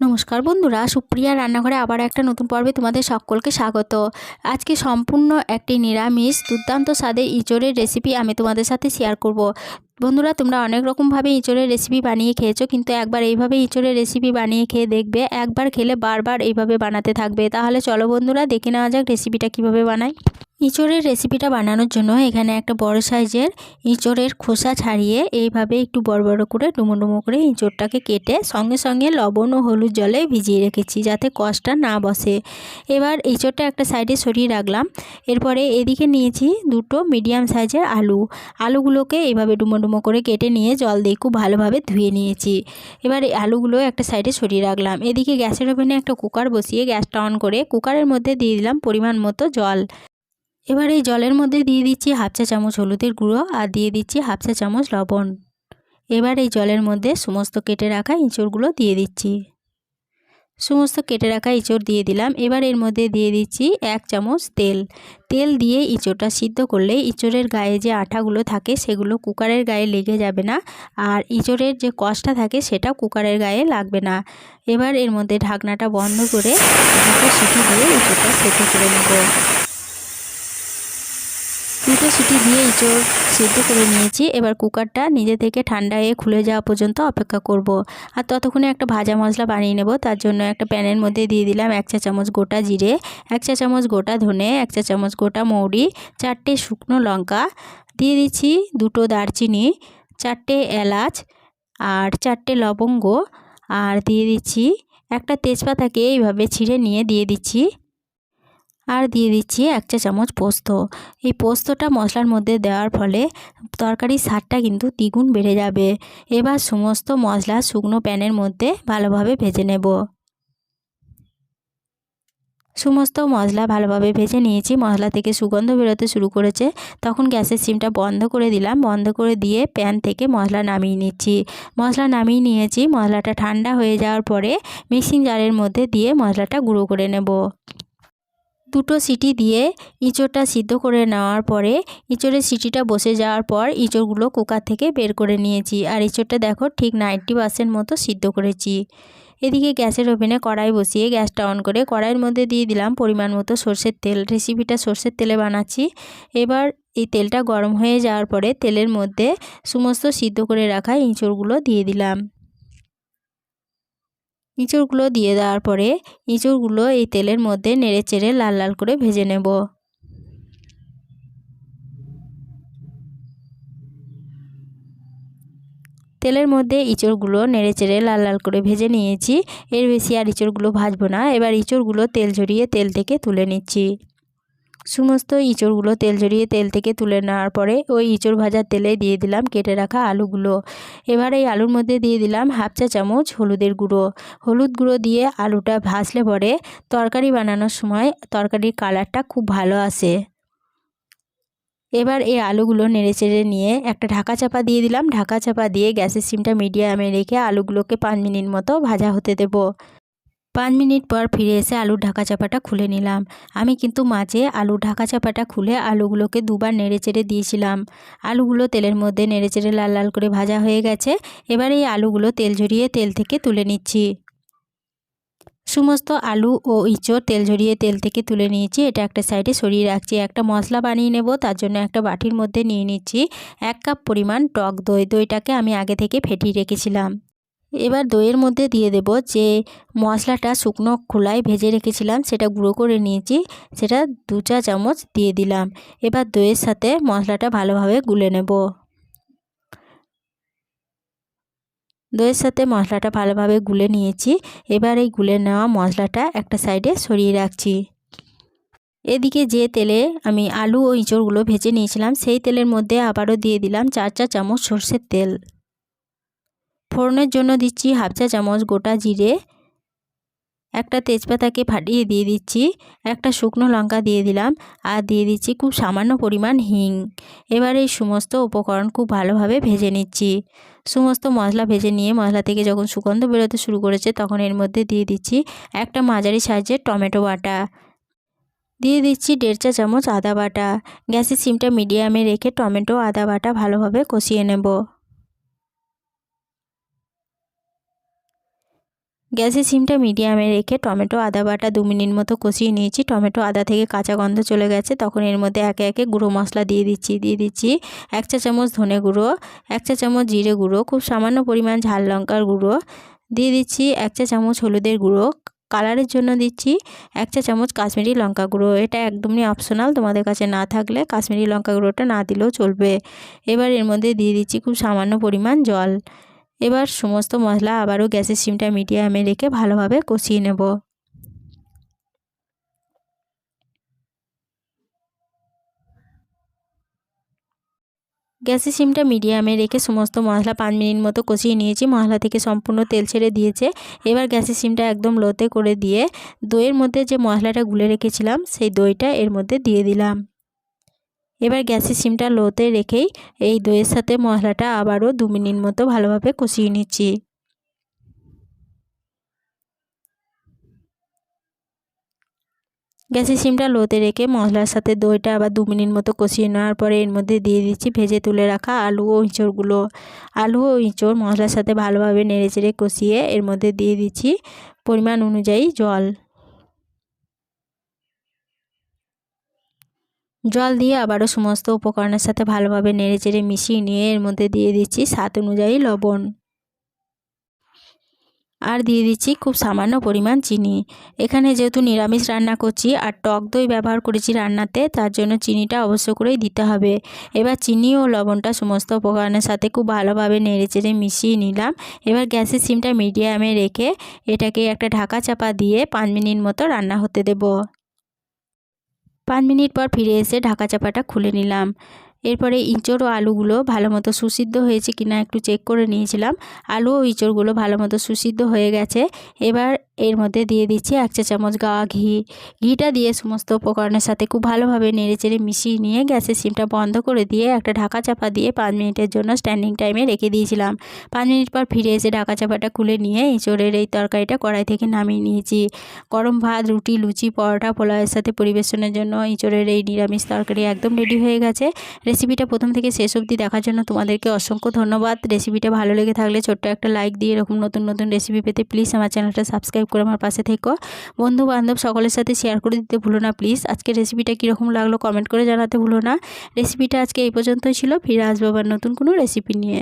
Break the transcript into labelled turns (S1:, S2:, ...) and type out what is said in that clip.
S1: নমস্কার বন্ধুরা, সুপ্রিয়া রান্নাঘরে আবার একটা নতুন পর্বে তোমাদের সকলকে স্বাগত। আজকে সম্পূর্ণ একটি নিরামিষ দুর্দান্ত স্বাদের ইঁচড়ের রেসিপি আমি তোমাদের সাথে শেয়ার করব। বন্ধুরা, তোমরা অনেক রকমভাবে ইঁচড়ের রেসিপি বানিয়ে খেয়েছো, কিন্তু একবার এইভাবে ইঁচড়ের রেসিপি বানিয়ে খেয়ে দেখবে, একবার খেলে বারবার এইভাবে বানাতে থাকবে। তাহলে চলো বন্ধুরা, দেখে নেওয়া যাক রেসিপিটা কীভাবে বানাই। ইঁচড়ের রেসিপিটা বানানোর জন্য এখানে একটা বড় সাইজের ইঁচড়ের খোসা ছাড়িয়ে এইভাবে একটু বড় বড় করে ডুমো ডুমো করে ইঁচড়টাকে কেটে সঙ্গে সঙ্গে লবণ ও হলুদ জলে ভিজিয়ে রেখেছি, যাতে কষটা না বসে। এবার ইঁচড়টা একটা সাইডে সরিয়ে রাখলাম, এরপরে এদিকে নিয়েছি দুটো মিডিয়াম সাইজের আলু। আলুগুলোকে এইভাবে ডুমো ডুমো করে কেটে নিয়ে জল দিয়ে খুব ভালোভাবে ধুয়ে নিয়েছি। এবার এই আলুগুলো একটা সাইডে সরিয়ে রাখলাম। এদিকে গ্যাসের ওভেনে একটা কুকার বসিয়ে গ্যাসটা অন করে কুকারের মধ্যে দিয়ে দিলাম পরিমাণ মতো জল। এবার এই জলের মধ্যে দিয়ে দিচ্ছি হাফ চা চামচ হলুদের গুঁড়ো আর দিয়ে দিচ্ছি হাফ চা চামচ লবণ। এবার এই জলের মধ্যে সমস্ত কেটে রাখা ইঁচড়গুলো দিয়ে দিচ্ছি। সমস্ত কেটে রাখা ইঁচড় দিয়ে দিলাম। এবার এর মধ্যে দিয়ে দিচ্ছি এক চামচ তেল। তেল দিয়ে ইঁচড়টা সিদ্ধ করলে ইঁচড়ের গায়ে যে আঠাগুলো থাকে সেগুলো কুকারের গায়ে লেগে যাবে না। আর ইঁচড়ের যে কষটা থাকে সেটা কুকারের গায়ে লাগবে না। এবার এর মধ্যে ঢাকনাটা বন্ধ করে সিটি দিয়ে ইঁচড়টা সেদ্ধ করে নেব। দুটো সিটি দিয়ে ইঁচড় সিদ্ধ করে নিয়েছি। এবার কুকারটা নিজে থেকে ঠান্ডা হয়ে খুলে যাওয়া পর্যন্ত অপেক্ষা করব। আর ততক্ষণে একটা ভাজা মশলা বানিয়ে নেব। তার জন্য একটা প্যানের মধ্যে দিয়ে দিলাম এক চা চামচ গোটা জিরে, এক চা চামচ গোটা ধনে, এক চা চামচ গোটা মৌরি, চারটে শুকনো লঙ্কা, দিয়ে দিচ্ছি দুটো দারচিনি, চারটে এলাচ আর চারটে লবঙ্গ। আর দিয়ে দিচ্ছি একটা তেজপাতাকে এইভাবে ছিঁড়ে নিয়ে দিয়ে দিচ্ছি। আর দিয়ে দিচ্ছি এক চা চামচ পোস্ত। এই পোস্তটা মশলার মধ্যে দেওয়ার ফলে তরকারির স্বাদটা কিন্তু দ্বিগুণ বেড়ে যাবে। এবার সমস্ত মশলা শুকনো প্যানের মধ্যে ভালোভাবে ভেজে নেব। সমস্ত মশলা ভালোভাবে ভেজে নিয়েছি। মশলা থেকে সুগন্ধ বেরোতে শুরু করেছে। তখন গ্যাসের সিমটা বন্ধ করে দিলাম। বন্ধ করে দিয়ে প্যান থেকে মশলা নামিয়ে নিচ্ছি। মশলা নামিয়ে নিয়েছি। মশলাটা ঠান্ডা হয়ে যাওয়ার পরে মিক্সিং জারের মধ্যে দিয়ে মশলাটা গুঁড়ো করে নেব। দুটো সিটি দিয়ে ইঁচড়টা সিদ্ধ করে নেওয়ার পরে ইঁচড়ের সিটিটা বসে যাওয়ার পর ইঁচড়গুলো কুকার থেকে বের করে নিয়েছি। আর ইঁচড়টা দেখো ঠিক নাইনটি পার্সেন্ট মতো সিদ্ধ করেছি। এদিকে গ্যাসের ওভেনে কড়াই বসিয়ে গ্যাসটা অন করে কড়াইয়ের মধ্যে দিয়ে দিলাম পরিমাণ মতো সর্ষের তেল। রেসিপিটা সর্ষের তেলে বানাচ্ছি। এবার এই তেলটা গরম হয়ে যাওয়ার পরে তেলের মধ্যে সমস্ত সিদ্ধ করে রাখা ইঁচড়গুলো দিয়ে দিলাম। ইঁচড়গুলো দিয়ে দেওয়ার পরে ইঁচড়গুলো এই তেলের মধ্যে নেড়ে চেড়ে লাল লাল করে ভেজে নেব। তেলের মধ্যে ইঁচড়গুলো নেড়ে চেড়ে লাল লাল করে ভেজে নিয়েছি। এর বেশি আর ইঁচড়গুলো ভাজবো না। এবার ইঁচড়গুলো তেল ঝরিয়ে তেল থেকে তুলে নিচ্ছি। সমস্ত ইঁচড়গুলো তেল ঝরিয়ে তেল থেকে তুলে নেওয়ার পরে ওই ইঁচড় ভাজার তেলে দিয়ে দিলাম কেটে রাখা আলুগুলো। এবার এই আলুর মধ্যে দিয়ে দিলাম হাফ চা চামচ হলুদের গুঁড়ো। হলুদ গুঁড়ো দিয়ে আলুটা ভাজলে পরে তরকারি বানানোর সময় তরকারির কালারটা খুব ভালো আসে। এবার এই আলুগুলো নেড়ে চেড়ে নিয়ে একটা ঢাকা চাপা দিয়ে দিলাম। ঢাকা চাপা দিয়ে গ্যাসের সিমটা মিডিয়ামে রেখে আলুগুলোকে পাঁচ মিনিট মতো ভাজা হতে দেবো। পাঁচ মিনিট পর ফিরে এসে আলুর ঢাকা চাপাটা খুলে নিলাম। আমি কিন্তু মাঝে আলুর ঢাকা চাপাটা খুলে আলুগুলোকে দুবার নেড়ে চেড়ে দিয়েছিলাম। আলুগুলো তেলের মধ্যে নেড়ে চেড়ে লাল লাল করে ভাজা হয়ে গেছে। এবার এই আলুগুলো তেল ঝরিয়ে তেল থেকে তুলে নিচ্ছি। সমস্ত আলু ও ইঁচড় তেল ঝরিয়ে তেল থেকে তুলে নিয়েছি। এটা একটা সাইডে সরিয়ে রাখছি। একটা মশলা বানিয়ে নেব, তার জন্য একটা বাটির মধ্যে নিয়ে নিচ্ছি। এক কাপ পরিমাণ টক দই। দইটাকে আমি আগে থেকে ফেটিয়ে রেখেছিলাম। এবার দইয়ের মধ্যে দিয়ে দেব যে মশলাটা শুকনো খোলায় ভেজে রেখেছিলাম, সেটা গুঁড়ো করে নিয়েছি, সেটা দু চা চামচ দিয়ে দিলাম। এবার দইয়ের সাথে মশলাটা ভালোভাবে গুলে নেব। দইয়ের সাথে মশলাটা ভালোভাবে গুলে নিয়েছি, এবার এই গুলে নেওয়া মশলাটা একটা সাইডে সরিয়ে রাখছি। এদিকে যে তেলে আমি আলু ও ইঁচড়গুলো ভেজে নিয়েছিলাম, সেই তেলের মধ্যে আবারও দিয়ে দিলাম চার চা চামচ সর্ষের তেল। ফোড়নের জন্য দিচ্ছি হাফ চা চামচ গোটা জিরে, একটা তেজপাতাকে ফাটিয়ে দিয়ে দিচ্ছি, একটা শুকনো লঙ্কা দিয়ে দিলাম আর দিয়ে দিচ্ছি খুব সামান্য পরিমাণ হিং। এবার এই সমস্ত উপকরণ খুব ভালোভাবে ভেজে নিচ্ছি। সমস্ত মশলা ভেজে নিয়ে মশলা থেকে যখন সুগন্ধ বেরোতে শুরু করেছে তখন এর মধ্যে দিয়ে দিচ্ছি একটা মাঝারি সাইজের টমেটো বাটা। দিয়ে দিচ্ছি দেড় চা চামচ আদা বাটা। গ্যাসের সিমটা মিডিয়ামে রেখে টমেটো, আদা বাটা ভালোভাবে কষিয়ে নেব। গ্যাসের সিমটা মিডিয়ামে রেখে টমেটো, আদা বাটা দু মিনিট মতো কষিয়ে নিয়েছি। টমেটো, আদা থেকে কাঁচা গন্ধ চলে গেছে। তখন এর মধ্যে একে একে গুঁড়ো মশলা দিয়ে দিচ্ছি দিয়ে দিচ্ছি এক চা চামচ ধনে গুঁড়ো, এক চা চামচ জিরে গুঁড়ো, খুব সামান্য পরিমাণ ঝাল লঙ্কার গুঁড়ো, দিয়ে দিচ্ছি এক চা চামচ হলুদের গুঁড়ো। কালারের জন্য দিচ্ছি এক চা চামচ কাশ্মীরি লঙ্কা গুঁড়ো। এটা একদমই অপশনাল, তোমাদের কাছে না থাকলে কাশ্মীরি লঙ্কা গুঁড়োটা না দিলেও চলবে। এবার এর মধ্যে দিয়ে দিচ্ছি খুব সামান্য পরিমাণ জল। এবার সমস্ত মশলা আবারও গ্যাসের সিমটা মিডিয়ামে রেখে ভালোভাবে কষিয়ে নেব। গ্যাসের সিমটা মিডিয়ামে রেখে সমস্ত মশলা পাঁচ মিনিট মতো কষিয়ে নিয়েছি। মশলা থেকে সম্পূর্ণ তেল ছেড়ে দিয়েছে। এবার গ্যাসের সিমটা একদম লোতে করে দিয়ে দইয়ের মধ্যে যে মশলাটা গুলে রেখেছিলাম, সেই দইটা এর মধ্যে দিয়ে দিলাম। এবার গ্যাসের সিমটা লোতে রেখেই এই দইয়ের সাথে মশলাটা আবারও দু মিনিট মতো ভালোভাবে কষিয়ে নিচ্ছি। গ্যাসের সিমটা লোতে রেখে মশলার সাথে দইটা আবার দু মিনিট মতো কষিয়ে নেওয়ার পরে এর মধ্যে দিয়ে দিচ্ছি ভেজে তুলে রাখা আলু ও ইঁচড়গুলো। আলু ও ইঁচড় মশলার সাথে ভালোভাবে নেড়ে চেড়ে কষিয়ে এর মধ্যে দিয়ে দিচ্ছি পরিমাণ অনুযায়ী জল। জল দিয়ে আবারও সমস্ত উপকরণের সাথে ভালোভাবে নেড়ে চেড়ে মিশিয়ে নিয়ে এর মধ্যে দিয়ে দিচ্ছি স্বাদ অনুযায়ী লবণ। আর দিয়ে দিচ্ছি খুব সামান্য পরিমাণ চিনি। এখানে যেহেতু নিরামিষ রান্না করছি আর টক দই ব্যবহার করেছি রান্নাতে, তার জন্য চিনিটা অবশ্য করেই দিতে হবে। এবার চিনি ও লবণটা সমস্ত উপকরণের সাথে খুব ভালোভাবে নেড়ে চেড়ে মিশিয়ে নিলাম। এবার গ্যাসের সিমটা মিডিয়ামে রেখে এটাকে একটা ঢাকা চাপা দিয়ে পাঁচ মিনিট মতো রান্না হতে দেব। পাঁচ মিনিট পর ফিরে এসে ঢাকা চাপাটা খুলে নিলাম। এরপরে ইঁচড় ও আলুগুলো ভালো মতো সুসিদ্ধ হয়েছে কিনা একটু চেক করে নিয়েছিলাম। আলু ও ইঁচড়গুলো ভালো মতো সুসিদ্ধ হয়ে গেছে। এবার এর মধ্যে দিয়ে দিচ্ছি এক চা চামচ গাওয়া ঘি। ঘিটা দিয়ে সমস্ত উপকরণের সাথে খুব ভালোভাবে নেড়ে চেড়ে মিশিয়ে নিয়ে গ্যাসের সিমটা বন্ধ করে দিয়ে একটা ঢাকা চাপা দিয়ে পাঁচ মিনিটের জন্য স্ট্যান্ডিং টাইমে রেখে দিয়েছিলাম। পাঁচ মিনিট পর ফিরে এসে ঢাকা চাপাটা খুলে নিয়ে ইঁচড়ের এই তরকারিটা কড়াই থেকে নামিয়ে নিয়েছি। গরম ভাত, রুটি, লুচি, পরোটা, পোলাওয়ের সাথে পরিবেশনের জন্য ইঁচড়ের এই নিরামিষ তরকারি একদম রেডি হয়ে গেছে। রেসিপিটা প্রথম থেকে শেষ অবধি দেখার জন্য তোমাদেরকে অসংখ্য ধন্যবাদ। রেসিপিটা ভালো লেগে থাকলে ছোট্ট একটা লাইক দিয়ে এরকম নতুন নতুন রেসিপি পেতে প্লিজ আমার চ্যানেলটা সাবস্ক্রাইব করে আমার পাশে থেকো। বন্ধু বান্ধব সকলের সাথে শেয়ার করে দিতে ভুলো না প্লিজ আজকে রেসিপিটা কীরকম লাগল কমেন্ট করে জানাতে ভুলো না। রেসিপিটা আজকে এই পর্যন্তই ছিল। ফিরে আসব আবার নতুন কোনো রেসিপি নিয়ে।